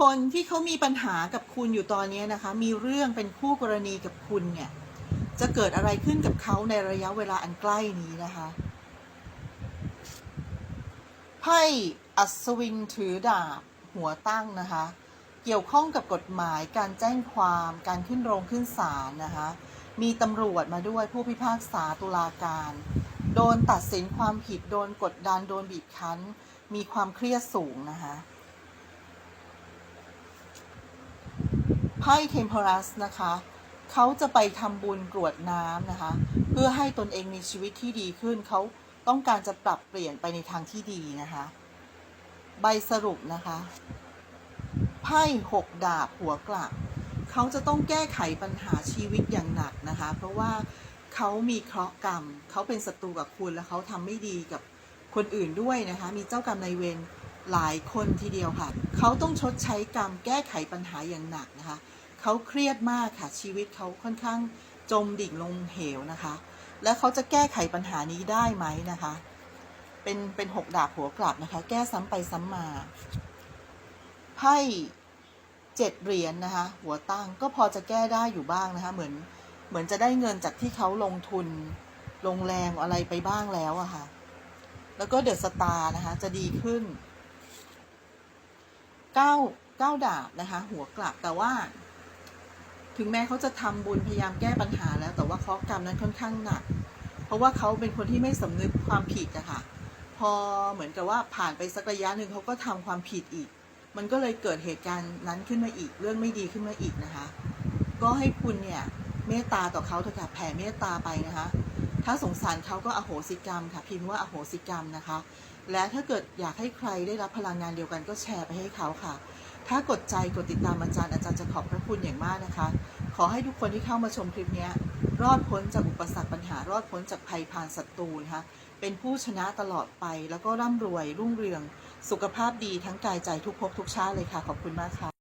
คนที่เขามีปัญหากับคุณอยู่ตอนนี้นะคะ มีเรื่องเป็นคู่กรณีกับคุณเนี่ย จะเกิดอะไรขึ้นกับเขาในระยะเวลาอันใกล้นี้นะคะไพ่อัศวินถือดาบหัวตั้งนะคะ เกี่ยวข้องกับกฎหมายการแจ้งความการขึ้นโรงขึ้นศาลนะคะ มีตำรวจมาด้วยผู้พิพากษาตุลาการ โดนตัดสินความผิดโดนกดดันโดนบีบคั้น มีความเครียดสูงนะคะ ไพ่เทมเพรัสนะคะเขาจะไปทำบุญกรวดน้ำนะคะ เพื่อให้ตนเองมีชีวิตที่ดีขึ้นเขาต้องการจะปรับเปลี่ยนไปในทางที่ดีนะคะ ใบสรุปนะคะไพ่หกดาบหัวกลับเขาจะต้องแก้ไขปัญหาชีวิตอย่างหนักนะคะ เพราะว่าเขามีเคราะห์กรรมเขาเป็นศัตรูกับคุณและเขาทำไม่ดีกับคนอื่นด้วยนะคะ มีเจ้ากรรมนายเวร หลายคนทีเดียวค่ะ เขาต้องชดใช้กรรมแก้ไขปัญหาอย่างหนักนะคะ เขาเครียดมากค่ะชีวิตเขาค่อนข้างจมดิ่งลงเหวนะคะ และเขาจะแก้ไขปัญหานี้ได้ไหมนะคะ เป็นเป็นหกดาบหัวกลับนะคะ แก้ซ้ำไปซ้ำมาไพ่เจ็ดเหรียญนะคะ หัวตั้งก็พอจะแก้ได้อยู่บ้างนะคะ เหมือนเหมือนจะได้เงินจากที่เขาลงทุนลงแรงอะไรไปบ้างแล้วอะค่ะ แล้วก็เดอะสตาร์นะคะ จะดีขึ้น เก้าเก้าดาบนะคะ หัวกลับแต่ว่า ถึงแม้เขาจะทำบุญพยายามแก้ปัญหาแล้ว แต่ว่าเคราะห์กรรมนั้นค่อนข้างหนัก เพราะว่าเขาเป็นคนที่ไม่สำนึกความผิดอะค่ะ พอเหมือนกับว่าผ่านไปสักระยะหนึ่งเขาก็ทำความผิดอีก มันก็เลยเกิดเหตุการณ์นั้นขึ้นมาอีกเรื่องไม่ดีขึ้นมาอีกนะคะ ก็ให้คุณเนี่ย เมตตาต่อเขาเถอะค่ะแผ่เมตตาไปนะคะ ถ้าสงสารเขาก็อโหสิกรรมค่ะ พิมพ์ว่าอโหสิกรรมนะคะ และถ้าเกิดอยากให้ใครได้รับพลังงานเดียวกันก็แชร์ไปให้เขาค่ะ ถ้ากดใจกดติดตามอาจารย์อาจารย์จะขอบพระคุณอย่างมากนะคะ ขอให้ทุกคนที่เข้ามาชมคลิปนี้รอดพ้นจากอุปสรรคปัญหารอดพ้นจากภัยพานศัตรูนะคะเป็นผู้ชนะตลอดไปแล้วก็ร่ำรวยรุ่งเรือง สุขภาพดีทั้งกายใจทุกภพทุกชาติเลยค่ะ ขอบคุณมากค่ะ